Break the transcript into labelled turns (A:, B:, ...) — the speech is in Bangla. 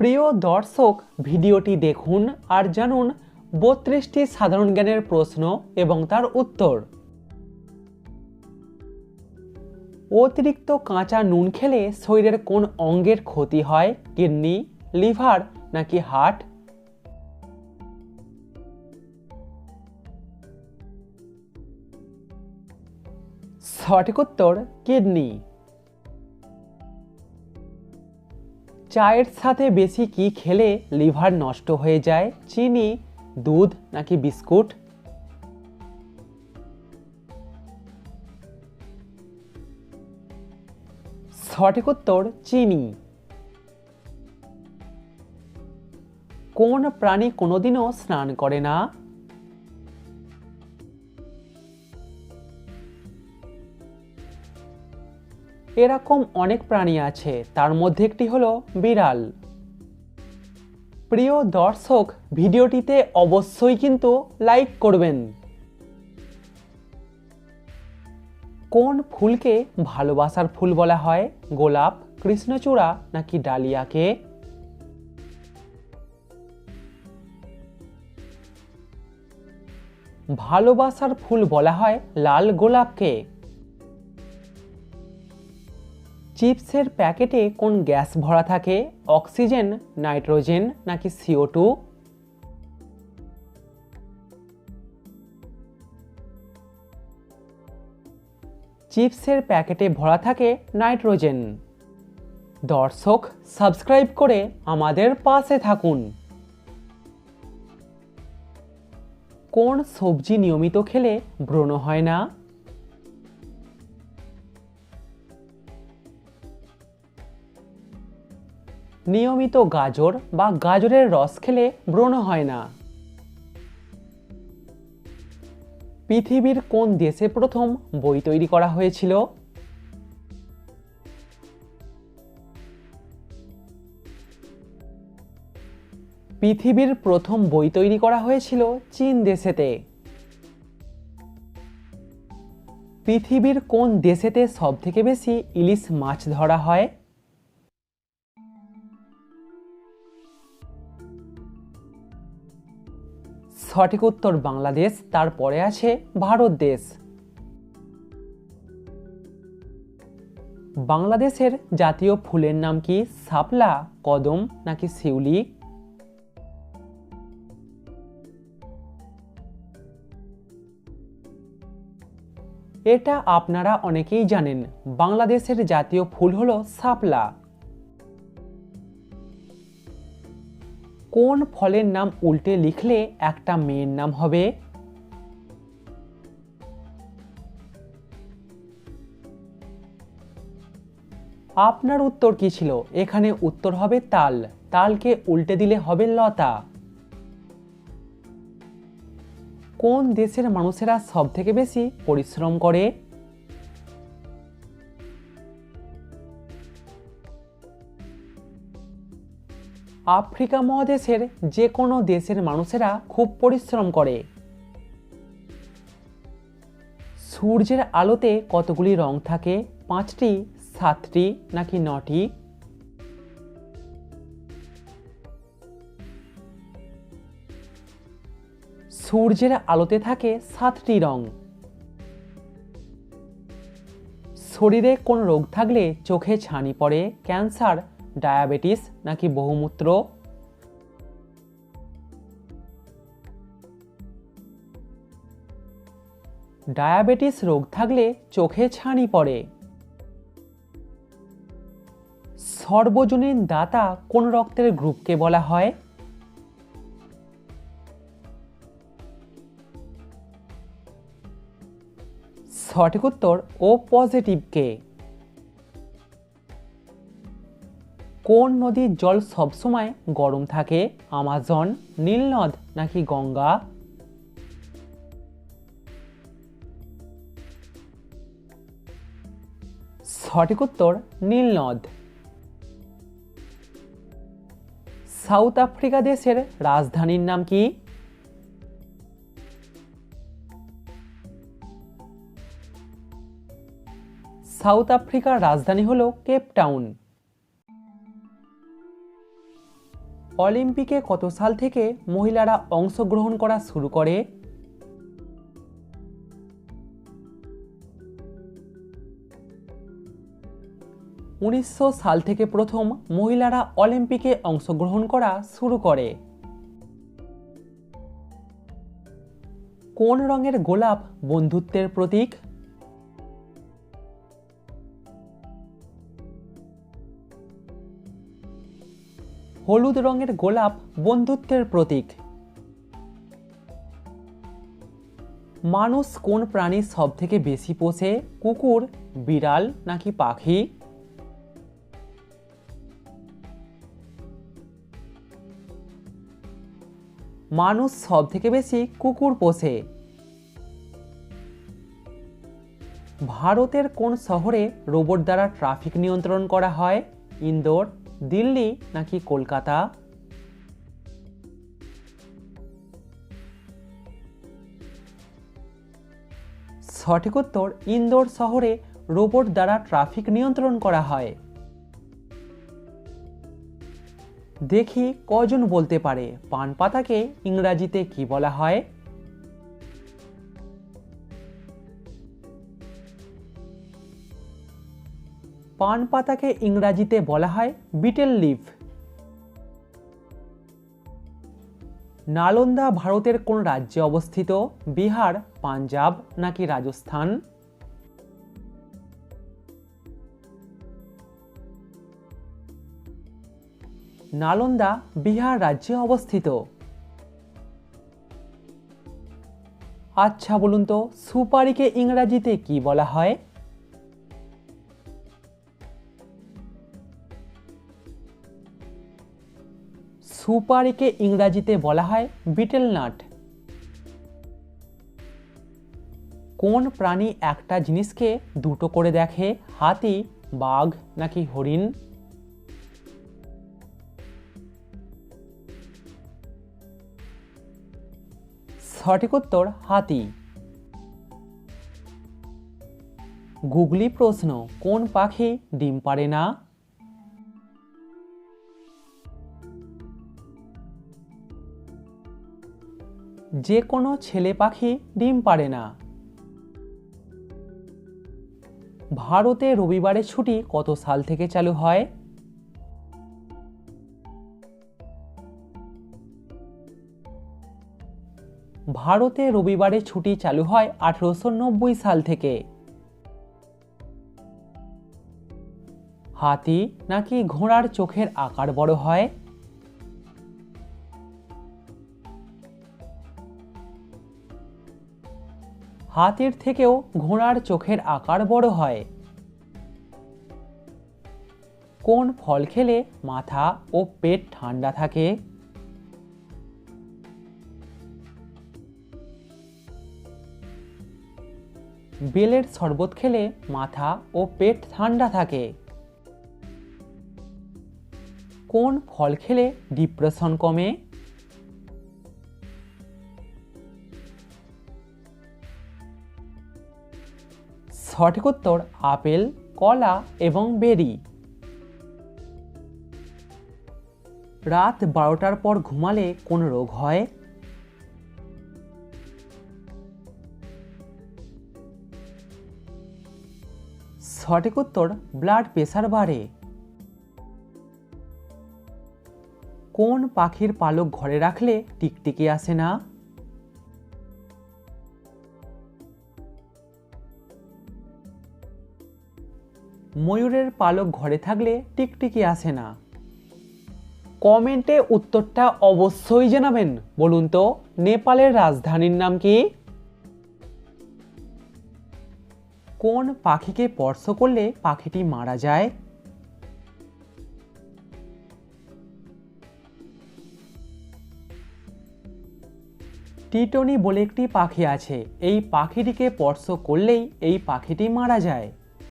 A: প্রিয় দর্শক, ভিডিওটি দেখুন আর জানুন বত্রিশটি সাধারণ জ্ঞানের প্রশ্ন এবং তার উত্তর। অতিরিক্ত কাঁচা নুন খেলে শরীরের কোন অঙ্গের ক্ষতি হয়? কিডনি, লিভার নাকি হার্ট? সঠিক উত্তর, কিডনি। চায়ের সাথে বেশি কি খেলে লিভার নষ্ট হয়ে যায়? চিনি, দুধ নাকি বিস্কুট? সঠিক উত্তর, চিনি। কোন প্রাণী কোনোদিনও স্নান করে না? এরকম অনেক প্রাণী আছে, তার মধ্যে একটি হলো বিড়াল। প্রিয় দর্শক, ভিডিওটিতে অবশ্যই কিন্তু লাইক করবেন। কোন ফুলকে ভালোবাসার ফুল বলা হয়? গোলাপ, কৃষ্ণচূড়া, নাকি ডালিয়াকে? ভালোবাসার ফুল বলা হয় লাল গোলাপকে। চিপসের প্যাকেটে কোন গ্যাস ভরা থাকে? অক্সিজেন, নাইট্রোজেন নাকি সিও টু চিপসের প্যাকেটে ভরা থাকে নাইট্রোজেন। দর্শক, সাবস্ক্রাইব করে আমাদের পাশে থাকুন। কোন সবজি নিয়মিত খেলে ব্রণ হয় না? নিয়মিত গাজর বা গাজরের রস খেলে ব্রণ হয় না। পৃথিবীর কোন দেশে প্রথম বই তৈরি করা হয়েছিল? পৃথিবীর প্রথম বই তৈরি করা হয়েছিল চীন দেশেতে। পৃথিবীর কোন দেশেতে সবথেকে বেশি ইলিশ মাছ ধরা হয়? সঠিক উত্তর বাংলাদেশ, তারপরে আছে ভারত দেশ। বাংলাদেশের জাতীয় ফুলের নাম কি শাপলা কদম, নাকি শিউলি? এটা আপনারা অনেকেই জানেন, বাংলাদেশের জাতীয় ফুল হলো শাপলা কোন ফলের নাম উল্টে লিখলে একটা মেয়ের নাম হবে? আপনার উত্তর কি ছিল? এখানে উত্তর হবে তাল। তালকে উল্টে দিলে হবে লতা। কোন দেশের মানুষেরা সব থেকে বেশি পরিশ্রম করে? আফ্রিকা মহাদেশের যে কোনো দেশের মানুষেরা খুব পরিশ্রম করে। সূর্যের আলোতে কতগুলি রং থাকে? পাঁচটি, সাতটি, নাকি নটি? সূর্যের আলোতে থাকে সাতটি রং। শরীরে কোন রোগ থাকলে চোখে ছানি পড়ে? ক্যান্সার ডায়াবেটিস নাকি বহুমূত্র? ডায়াবেটিস রোগ থাকলে চোখে ছানি পড়ে। সর্বজনীন দাতা কোন রক্তের গ্রুপকে বলা হয়? সঠিক উত্তর ও পজিটিভকে কোন নদীর জল সবসময় গরম থাকে? আমাজন, নীলনদ নাকি গঙ্গা? সঠিক উত্তর, নীলনদ। সাউথ আফ্রিকা দেশের রাজধানীর নাম কি? সাউথ আফ্রিকার রাজধানী হলো কেপ অলিম্পিকে কত সাল থেকে মহিলারা অংশগ্রহণ করা শুরু করে? উনিশশো সাল থেকে প্রথম মহিলারা অলিম্পিকে অংশগ্রহণ করা শুরু করে। কোন রঙের গোলাপ বন্ধুত্বের প্রতীক? হলুদ রঙের গোলাপ বন্ধুত্বের প্রতীক। মানুষ কোন প্রাণী সব থেকে বেশি পোষে? কুকুর, বিড়াল নাকি পাখি? মানুষ সব থেকে বেশি কুকুর পোষে? ভারতের কোন শহরে রোবট দ্বারা ট্রাফিক নিয়ন্ত্রণ করা হয়? ইন্দোর দিল্লি নাকি কলকাতা? সঠিক উত্তর, ইন্দোর শহরে রোবট দ্বারা ট্রাফিক নিয়ন্ত্রণ করা হয়। দেখি কজন বলতে পারে। পান পাতাকে ইংরাজিতে কি বলা হয়? পান পাতাকে ইংরাজিতে বলা হয় বিটেল লিভ নালন্দা ভারতের কোন রাজ্যে অবস্থিত? বিহার, পাঞ্জাব নাকি রাজস্থান? নালন্দা বিহার রাজ্যে অবস্থিত। আচ্ছা বলুন তো, সুপারিকে ইংরাজিতে কি বলা হয়? সুপারিকে ইংরাজিতে বলা হয় বিটেল নাট। কোন প্রাণী একটা জিনিসকে দুটো করে দেখে, হাতি, বাঘ নাকি হরিণ? সঠিক উত্তর, হাতি। গুগলি প্রশ্ন, কোন পাখি ডিম পারে না? যে কোনো ছেলে পাখি ডিম পারে না। ভারতে রবিবারের ছুটি কত সাল থেকে চালু হয়? ভারতে রবিবারে ছুটি চালু হয় আঠেরোশো নব্বই সাল থেকে। হাতি নাকি ঘোড়ার চোখের আকার বড় হয়? হাতির থেকেও ঘোড়ার চোখের আকার বড় হয়। কোন ফল খেলে মাথা ও পেট ঠান্ডা থাকে? বেলের শরবত খেলে মাথা ও পেট ঠান্ডা থাকে। কোন ফল খেলে ডিপ্রেশন কমে? সঠিক উত্তর আপেল, কলা এবং বেরি। রাত বারোটার পর ঘুমালে কোন রোগ হয়? সঠিক উত্তর, ব্লাড প্রেশার বাড়ে। কোন পাখির পালক ঘরে রাখলে টিকটিকি আসে না? ময়ূরের পালক ঘরে থাকলে টিকটিকি আসে না। কমেন্টে উত্তরটা অবশ্যই জানাবেন। বলুন তো, নেপালের রাজধানীর নাম কি? কোন পাখিকে স্পর্শ করলে পাখিটি মারা যায়? টিটনি বলে একটি পাখি আছে। এই পাখিটিকে স্পর্শ করলেই এই পাখিটি মারা যায়।